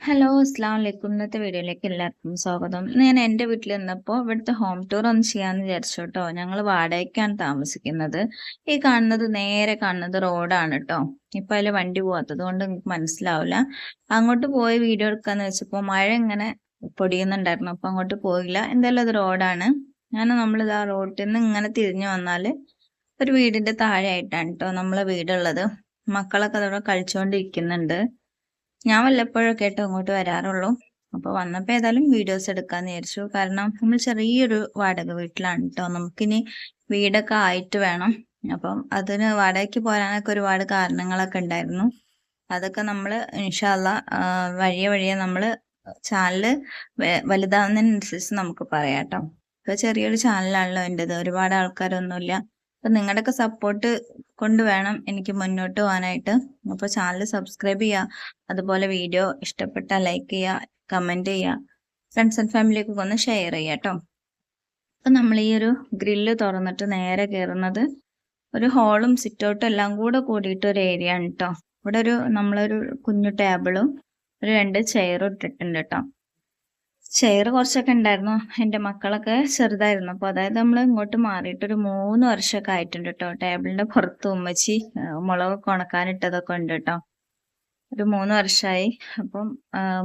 Hello അസ്സാം വലൈക്കും ഇന്നത്തെ വീഡിയോയിലേക്ക് എല്ലാവർക്കും സ്വാഗതം. ഞാൻ എന്റെ വീട്ടിൽ നിന്നപ്പോൾ ഇവിടുത്തെ ഹോം ടൂർ ഒന്ന് ചെയ്യാമെന്ന് വിചാരിച്ചു കേട്ടോ ഞങ്ങൾ വാടകയ്ക്കാണ് താമസിക്കുന്നത്. ഈ കാണുന്നത് നേരെ കാണുന്നത് റോഡാണ് കേട്ടോ ഇപ്പം അതിൽ വണ്ടി പോകാത്തത് കൊണ്ട് നിങ്ങൾക്ക് മനസ്സിലാവില്ല അങ്ങോട്ട് പോയി വീഡിയോ എടുക്കാന്ന് വെച്ചപ്പോൾ മഴ ഇങ്ങനെ പൊടിയുന്നുണ്ടായിരുന്നു. അപ്പം അങ്ങോട്ട് പോയില്ല. എന്തായാലും അത് റോഡാണ് ഞാൻ നമ്മളിത് ആ റോഡിൽ നിന്ന് ഇങ്ങനെ തിരിഞ്ഞു വന്നാൽ ഒരു വീടിന്റെ താഴെ ആയിട്ടാണ് കേട്ടോ നമ്മളെ വീടുള്ളത്. മക്കളൊക്കെ അതവിടെ കളിച്ചുകൊണ്ടിരിക്കുന്നുണ്ട് ഞാൻ വല്ലപ്പോഴൊക്കെ ആയിട്ട് അങ്ങോട്ട് വരാറുള്ളൂ. അപ്പോൾ വന്നപ്പോൾ ഏതായാലും വീഡിയോസ് എടുക്കാന്ന് വിചാരിച്ചു. കാരണം നമ്മൾ ചെറിയൊരു വാടക വീട്ടിലാണ് കേട്ടോ നമുക്കിനി വീടൊക്കെ ആയിട്ട് വേണം. അപ്പം അതിന് വാടകയ്ക്ക് പോരാനൊക്കെ ഒരുപാട് കാരണങ്ങളൊക്കെ ഉണ്ടായിരുന്നു. അതൊക്കെ നമ്മൾ ഇൻഷാല്ല വഴിയെ വഴിയെ നമ്മൾ ചാനൽ വലുതാവുന്നതിനനുസരിച്ച് നമുക്ക് പറയാം കേട്ടോ ഇപ്പൊ ചെറിയൊരു ചാനലാണല്ലോ എന്റെത് ഒരുപാട് ആൾക്കാരൊന്നുമില്ല. അപ്പൊ നിങ്ങളുടെയൊക്കെ സപ്പോർട്ട് കൊണ്ട് വേണം എനിക്ക് മുന്നോട്ട് പോകാനായിട്ട്. അപ്പോൾ ചാനൽ സബ്സ്ക്രൈബ് ചെയ്യുക. അതുപോലെ വീഡിയോ ഇഷ്ടപ്പെട്ട ലൈക്ക് ചെയ്യുക കമന്റ് ചെയ്യുക. ഫ്രണ്ട്സ് ആൻഡ് ഫാമിലിയൊക്കെ ഒന്ന് ഷെയർ ചെയ്യുക കേട്ടോ അപ്പം നമ്മൾ ഈ ഒരു ഗ്രില്ല് തുറന്നിട്ട് നേരെ കയറുന്നത് ഒരു ഹോളും സിറ്റൗട്ടും എല്ലാം കൂടെ കൂടിയിട്ട് ഒരു ഏരിയ ആണ് കേട്ടോ ഇവിടെ ഒരു നമ്മളൊരു കുഞ്ഞു ടേബിളും ഒരു രണ്ട് ചെയറും ഇട്ടിട്ടുണ്ട് കേട്ടോ ചെയർ കുറച്ചൊക്കെ ഉണ്ടായിരുന്നു എന്റെ മക്കളൊക്കെ ചെറുതായിരുന്നു. അപ്പോൾ അതായത് നമ്മൾ ഇങ്ങോട്ട് മാറിയിട്ട് ഒരു മൂന്ന് വർഷമൊക്കെ ആയിട്ടുണ്ട് കേട്ടോ ടേബിളിന്റെ പുറത്ത് ഉമ്മച്ചി മുളകൊക്കെ ഉണക്കാനിട്ടതൊക്കെ ഉണ്ട് കേട്ടോ ഒരു മൂന്ന് വർഷമായി അപ്പം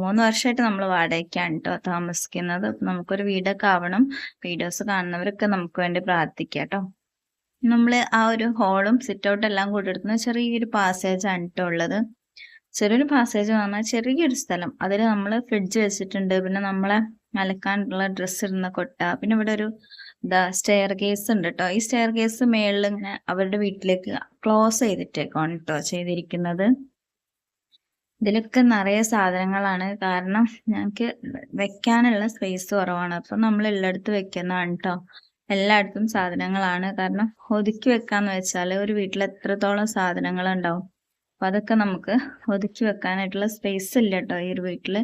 മൂന്ന് വർഷമായിട്ട് നമ്മൾ വാടകയ്ക്കാണ് കേട്ടോ താമസിക്കുന്നത്. നമുക്കൊരു വീടൊക്കെ ആവണം. വീഡിയോസ് കാണുന്നവരൊക്കെ നമുക്ക് വേണ്ടി പ്രാർത്ഥിക്കാം കേട്ടോ നമ്മൾ ആ ഒരു ഹോളും സിറ്റ് ഔട്ടും എല്ലാം കൊടുത്തുന്ന എടുക്കുന്ന ചെറിയൊരു പാസേജാണ് കേട്ടോ ഉള്ളത്. ചെറിയൊരു പാസേജ് പറഞ്ഞാൽ ചെറിയൊരു സ്ഥലം. അതിൽ നമ്മൾ ഫ്രിഡ്ജ് വെച്ചിട്ടുണ്ട്. പിന്നെ നമ്മളെ അലക്കാനുള്ള ഡ്രസ്സ് ഇടുന്ന കൊട്ട. പിന്നെ ഇവിടെ ഒരു എന്താ സ്റ്റെയർ കേസ് ഉണ്ട് കേട്ടോ ഈ സ്റ്റെയർ കേസ് മേളിൽ ഇങ്ങനെ അവരുടെ വീട്ടിലേക്ക് ക്ലോസ് ചെയ്തിട്ടേക്കാണ് കേട്ടോ ചെയ്തിരിക്കുന്നത്. ഇതിലൊക്കെ നിറയെ സാധനങ്ങളാണ്. കാരണം ഞങ്ങൾക്ക് വെക്കാനുള്ള സ്പേസ് കുറവാണ്. അപ്പം നമ്മൾ എല്ലായിടത്തും വെക്കുന്നതാണ് കേട്ടോ എല്ലായിടത്തും സാധനങ്ങളാണ്. കാരണം ഒതുക്കി വെക്കാന്ന് വെച്ചാൽ ഒരു വീട്ടിൽ എത്രത്തോളം സാധനങ്ങൾ ഉണ്ടാവും അപ്പൊ അതൊക്കെ നമുക്ക് ഒതുക്കി വെക്കാനായിട്ടുള്ള സ്പേസ് ഇല്ല കേട്ടോ ഈ ഒരു വീട്ടിൽ.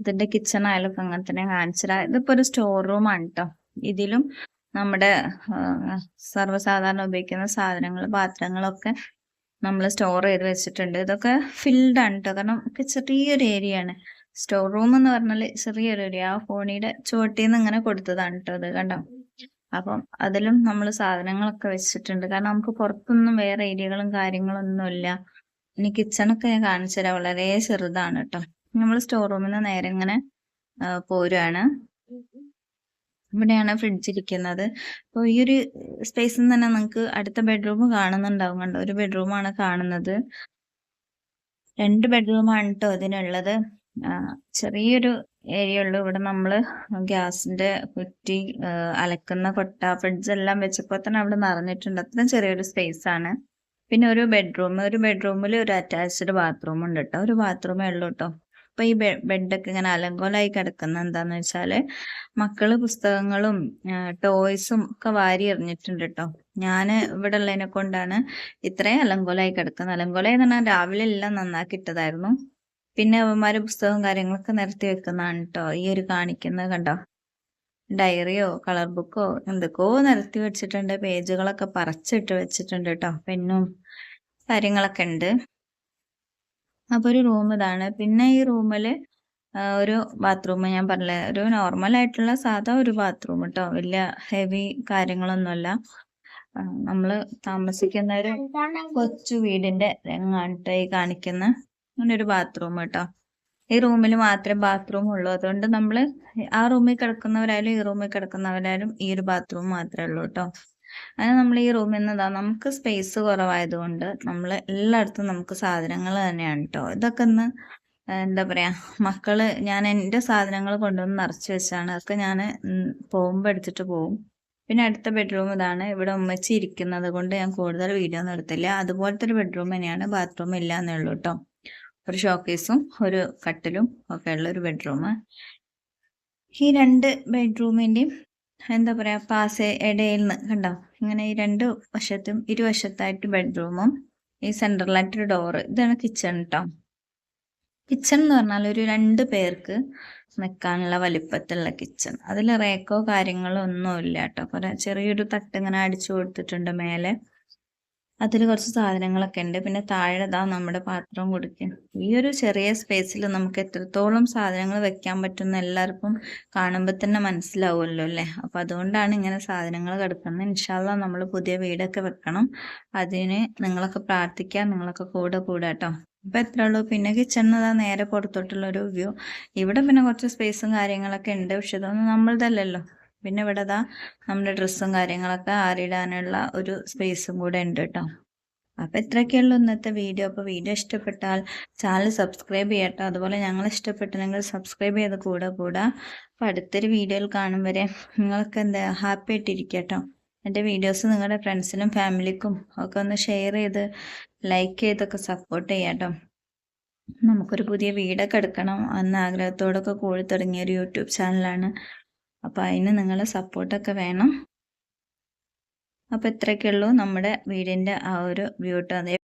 ഇതിന്റെ കിച്ചൺ ആയാലും അങ്ങനെ തന്നെ കാണിച്ചില്ല ഇതിപ്പോ ഒരു സ്റ്റോർ റൂം ആണ് കേട്ടോ ഇതിലും നമ്മുടെ സർവസാധാരണ ഉപയോഗിക്കുന്ന സാധനങ്ങൾ പാത്രങ്ങളൊക്കെ നമ്മൾ സ്റ്റോർ ചെയ്ത് വെച്ചിട്ടുണ്ട്. ഇതൊക്കെ ഫിൽഡ് ആണ് കേട്ടോ കാരണം ഒക്കെ ചെറിയൊരു ഏരിയ ആണ്. സ്റ്റോർ റൂം എന്ന് പറഞ്ഞാൽ ചെറിയൊരു ഏരിയ ആ ഫോണിയുടെ ചുവട്ടിൽ നിന്ന് ഇങ്ങനെ കൊടുത്തതാണ് കേട്ടോ അത് കണ്ടോ? അപ്പം അതിലും നമ്മൾ സാധനങ്ങളൊക്കെ വെച്ചിട്ടുണ്ട്. കാരണം നമുക്ക് പുറത്തൊന്നും വേറെ ഏരിയകളും കാര്യങ്ങളൊന്നും ഇല്ല ഇനി കിച്ചണൊക്കെ ഞാൻ കാണിച്ചു തരാം. വളരെ ചെറുതാണ് കേട്ടോ നമ്മൾ സ്റ്റോർ റൂമിൽ നിന്ന് നേരെ ഇങ്ങനെ പോരുവാണ്. ഇവിടെയാണ് ഫ്രിഡ്ജ് ഇരിക്കുന്നത്. അപ്പോൾ ഈ ഒരു സ്പേസിൽ നിന്ന് തന്നെ നിങ്ങൾക്ക് അടുത്ത ബെഡ്റൂം കാണുന്നുണ്ടാവും കണ്ടോ? ഒരു ബെഡ്റൂമാണ് കാണുന്നത്. രണ്ട് ബെഡ്റൂമാണ് കേട്ടോ ഇതിനുള്ളത്. ചെറിയൊരു ഏരിയ ഉള്ളു. ഇവിടെ നമ്മൾ ഗ്യാസിന്റെ കുറ്റി അലക്കുന്ന കൊട്ട ഫ്രിഡ്ജ് എല്ലാം വെച്ചപ്പോൾ തന്നെ അവിടെ നിറഞ്ഞിട്ടുണ്ട്. അത്രയും ചെറിയൊരു സ്പേസ് ആണ്. പിന്നെ ഒരു ബെഡ്റൂം ഒരു ബെഡ്റൂമിൽ ഒരു അറ്റാച്ച്ഡ് ബാത്റൂം ഉണ്ട് കേട്ടോ ഒരു ബാത്റൂമേ ഉള്ളൂ കേട്ടോ അപ്പൊ ഈ ബെഡൊക്കെ ഇങ്ങനെ അലങ്കോലായി കിടക്കുന്ന എന്താന്ന് വെച്ചാൽ മക്കൾ പുസ്തകങ്ങളും ടോയ്സും ഒക്കെ വാരി എറിഞ്ഞിട്ടുണ്ട് കേട്ടോ ഞാൻ ഇവിടെ ഉള്ളതിനെ കൊണ്ടാണ് ഇത്രയും അലങ്കോലായി കിടക്കുന്നത്. അലങ്കോലായി എന്ന് പറഞ്ഞാൽ രാവിലെ എല്ലാം നന്നാക്കി ഇട്ടതായിരുന്നു. പിന്നെ അവന്മാര് പുസ്തകവും കാര്യങ്ങളൊക്കെ നിരത്തി വെക്കുന്നതാണ് കേട്ടോ ഈ ഒരു കാണിക്കുന്നത് കണ്ടോ? ഡയറിയോ കളർ ബുക്കോ എന്തൊക്കെയോ നിരത്തി വെച്ചിട്ടുണ്ട്. പേജുകളൊക്കെ പറിച്ചിട്ട് വെച്ചിട്ടുണ്ട് കേട്ടോ പെന്നും കാര്യങ്ങളൊക്കെ ഉണ്ട്. അപ്പോൾ ഒരു റൂം ഇതാണ്. പിന്നെ ഈ റൂമിൽ ഒരു ബാത്റൂം ഞാൻ പറഞ്ഞില്ല ഒരു നോർമൽ ആയിട്ടുള്ള സാധാ ഒരു ബാത്റൂം കേട്ടോ വലിയ ഹെവി കാര്യങ്ങളൊന്നുമല്ല. നമ്മൾ താമസിക്കുന്ന ഒരു കൊച്ചു വീടിന്റെ ഈ കാണിക്കുന്ന അങ്ങനെ ഒരു ബാത്റൂം കേട്ടോ ഈ റൂമിൽ മാത്രമേ ബാത്റൂം ഉള്ളൂ. അതുകൊണ്ട് നമ്മൾ ആ റൂമിൽ കിടക്കുന്നവരായാലും ഈ റൂമിൽ കിടക്കുന്നവരായാലും ഈ ഒരു ബാത്റൂം മാത്രമേ ഉള്ളൂ കേട്ടോ അങ്ങനെ നമ്മൾ ഈ റൂമിൽ നിന്ന് നമുക്ക് സ്പേസ് കുറവായതുകൊണ്ട് നമ്മൾ എല്ലായിടത്തും നമുക്ക് സാധനങ്ങൾ തന്നെയാണ് കേട്ടോ ഇതൊക്കെ ഒന്ന് എന്താ പറയാ മക്കൾ ഞാൻ എന്റെ സാധനങ്ങൾ കൊണ്ടുവന്ന് നിറച്ച് വെച്ചാണ്. അതൊക്കെ ഞാൻ പോകുമ്പോൾ എടുത്തിട്ട് പോകും. പിന്നെ അടുത്ത ബെഡ്റൂം ഇതാണ്. ഇവിടെ ഉമ്മച്ചി ഇരിക്കുന്നത് കൊണ്ട് ഞാൻ കൂടുതൽ വീഡിയോ ഒന്നും എടുത്തില്ല. അതുപോലത്തെ ഒരു ബെഡ്റൂം തന്നെയാണ്. ബാത്റൂം ഇല്ല എന്നുള്ളൂ കേട്ടോ ഒരു ഷോക്കേസും ഒരു കട്ടിലും ഒക്കെ ഉള്ള ഒരു ബെഡ്റൂം ഈ രണ്ട് ബെഡ്റൂമിന്റെയും എന്താ പറയുക പാസ് ഇടയിൽ നിന്ന് കണ്ടോ? ഇങ്ങനെ ഈ രണ്ട് വശത്തും ഇരുവശത്തായിട്ട് ബെഡ്റൂമും ഈ സെൻട്രലായിട്ടൊരു ഡോറ് ഇതാണ് കിച്ചൺ കേട്ടോ കിച്ചൺ എന്ന് പറഞ്ഞാൽ ഒരു രണ്ട് പേർക്ക് നിൽക്കാനുള്ള വലിപ്പത്തിലുള്ള കിച്ചൺ അതിൽ റേക്കോ കാര്യങ്ങളോ ഒന്നും ഇല്ല കേട്ടോ ചെറിയൊരു തട്ട് ഇങ്ങനെ അടിച്ചു കൊടുത്തിട്ടുണ്ട് മേലെ. അതിൽ കുറച്ച് സാധനങ്ങളൊക്കെ ഉണ്ട്. പിന്നെ താഴെ ദാ നമ്മുടെ പാത്രം കൊടുക്കുക ഈ ഒരു ചെറിയ സ്പേസിൽ നമുക്ക് എത്രത്തോളം സാധനങ്ങൾ വെക്കാൻ പറ്റുന്ന എല്ലാവർക്കും കാണുമ്പോൾ തന്നെ മനസ്സിലാവുമല്ലോ അല്ലേ? അപ്പം അതുകൊണ്ടാണ് ഇങ്ങനെ സാധനങ്ങൾ കിടക്കുന്നത്. ഇൻഷാല്ല നമ്മൾ പുതിയ വീടൊക്കെ വെക്കണം. അതിന് നിങ്ങളൊക്കെ പ്രാർത്ഥിക്കുക. നിങ്ങളൊക്കെ കൂടെ കൂടെ കേട്ടോ. ഇപ്പം എത്ര ഉള്ളൂ. പിന്നെ കിച്ചണിന് നേരെ പുറത്തോട്ടുള്ള ഒരു വ്യൂ ഇവിടെ പിന്നെ കുറച്ച് സ്പേസും കാര്യങ്ങളൊക്കെ ഉണ്ട്. പക്ഷെ ഇതൊന്നും നമ്മളതല്ലല്ലോ പിന്നെ ഇവിടെ ഇതാ നമ്മുടെ ഡ്രസ്സും കാര്യങ്ങളൊക്കെ ആറിടാനുള്ള ഒരു സ്പേസും കൂടെ ഉണ്ട് കേട്ടോ. അപ്പോൾ ഇത്രയൊക്കെയുള്ളൂ ഇന്നത്തെ വീഡിയോ. അപ്പോൾ വീഡിയോ ഇഷ്ടപ്പെട്ടാൽ ചാനൽ സബ്സ്ക്രൈബ് ചെയ്യട്ടോ. അതുപോലെ ഞങ്ങൾ ഇഷ്ടപ്പെട്ടില്ലെങ്കിൽ സബ്സ്ക്രൈബ് ചെയ്ത് കൂടെ കൂടെ. അപ്പോൾ അടുത്തൊരു വീഡിയോയിൽ കാണും വരെ നിങ്ങൾക്ക് എന്താ ഹാപ്പി ആയിട്ടിരിക്കട്ടോ കേട്ടോ. എന്റെ വീഡിയോസ് നിങ്ങളുടെ ഫ്രണ്ട്സിനും ഫാമിലിക്കും ഒക്കെ ഒന്ന് ഷെയർ ചെയ്ത് ലൈക്ക് ചെയ്തൊക്കെ സപ്പോർട്ട് ചെയ്യാട്ടോ നമുക്കൊരു പുതിയ വീടൊക്കെ എടുക്കണം എന്ന ആഗ്രഹത്തോടൊക്കെ കൂടി തുടങ്ങിയ ഒരു യൂട്യൂബ് ചാനലാണ് അപ്പോൾ അതിന് നിങ്ങൾ സപ്പോർട്ടൊക്കെ വേണം. അപ്പോൾ ഇത്രയൊക്കെ ഉള്ളൂ നമ്മുടെ വീടിന്റെ ആ ഒരു ബ്യൂട്ടി കേട്ടോ